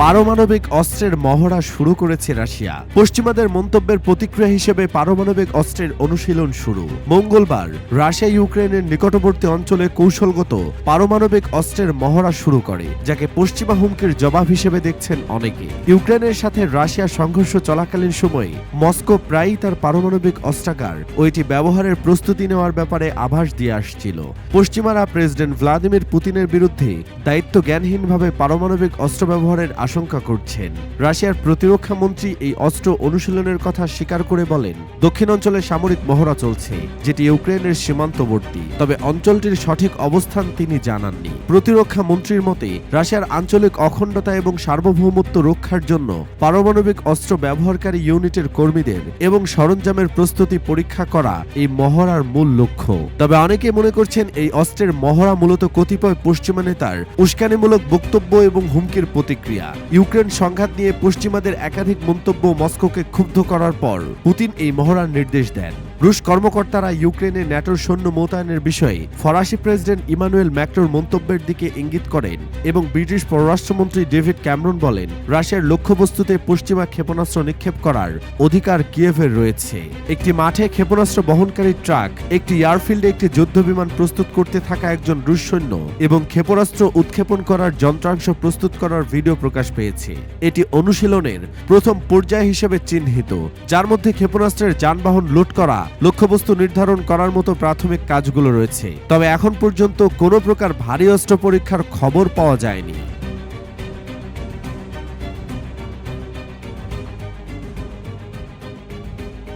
পারমাণবিক অস্ত্রের মহড়া শুরু করেছে রাশিয়া। পশ্চিমাদের মন্তব্যের প্রতিক্রিয়া হিসেবে পারমাণবিক অস্ত্রের অনুশীলন শুরু। মঙ্গলবার রাশিয়া ইউক্রেনের নিকটবর্তী অঞ্চলে কৌশলগত পারমাণবিক অস্ত্রের মহড়া শুরু করে, যাকে পশ্চিমা হুমকির জবাব হিসেবে দেখছেন অনেকে। ইউক্রেনের সাথে রাশিয়ার সংঘর্ষ চলাকালীন সময়ে মস্কো প্রায়ই তার পারমাণবিক অস্ত্রাগার ওইটি ব্যবহারের প্রস্তুতি নেওয়ার ব্যাপারে আভাস দিয়ে আসছিল। পশ্চিমারা প্রেসিডেন্ট ভ্লাদিমির পুতিনের বিরুদ্ধে দায়িত্ব জ্ঞানহীনভাবে পারমাণবিক অস্ত্র ব্যবহারের আশঙ্কা করছেন। রাশিয়ার প্রতিরক্ষা মন্ত্রী এই অস্ত্র অনুশীলনের কথা স্বীকার করে বলেন দক্ষিণ অঞ্চলে সামরিক মহড়া চলছে, যেটি ইউক্রেনের সীমান্তবর্তী। তবে অঞ্চলটির সঠিক অবস্থান তিনি জানাননি। প্রতিরক্ষা মন্ত্রীর মতে, রাশিয়ার আঞ্চলিক অখণ্ডতা এবং সার্বভৌমত্ব রক্ষার জন্য পারমাণবিক অস্ত্র ব্যবহারকারী ইউনিটের কর্মীদের এবং সরঞ্জামের প্রস্তুতি পরীক্ষা করা এই মহড়ার মূল লক্ষ্য। তবে অনেকে মনে করছেন এই অস্ত্রের মহড়া মূলত কতিপয় পশ্চিমা নেতার উস্কানিমূলক বক্তব্য এবং হুমকির প্রতিক্রিয়া। ইউক্রেন সংঘাত নিয়ে পশ্চিমাদের একাধিক মন্তব্য মস্কোকে ক্ষুব্ধ করার পর পুতিন এই মহড়ার নির্দেশ দেন। রুশ কর্মকর্তারা ইউক্রেনে ন্যাটোর সৈন্য মোতায়েনের বিষয়ে ফরাসি প্রেসিডেন্ট ইমানুয়েল ম্যাক্রোর মন্তব্যের দিকে ইঙ্গিত করেন এবং ব্রিটিশ পররাষ্ট্রমন্ত্রী ডেভিড ক্যামরন বলেন, রাশিয়ার লক্ষ্যবস্তুতে পশ্চিমা ক্ষেপণাস্ত্র নিক্ষেপ করার অধিকার কিয়েভের রয়েছে। একটি মাঠে ক্ষেপণাস্ত্র বহনকারী ট্রাক, একটি এয়ারফিল্ডে একটি যুদ্ধবিমান প্রস্তুত করতে থাকা একজন রুশ সৈন্য এবং ক্ষেপণাস্ত্র উৎক্ষেপণ করার যন্ত্রাংশ প্রস্তুত করার ভিডিও প্রকাশ পেয়েছে। এটি অনুশীলনের প্রথম পর্যায় হিসেবে চিহ্নিত, যার মধ্যে ক্ষেপণাস্ত্রের যানবাহন লুট করা, লক্ষ্যবস্তু নির্ধারণ করার মতো প্রাথমিক কাজগুলো রয়েছে। তবে এখন পর্যন্ত কোনো প্রকার ভারী অস্ত্র পরীক্ষার খবর পাওয়া যায়নি।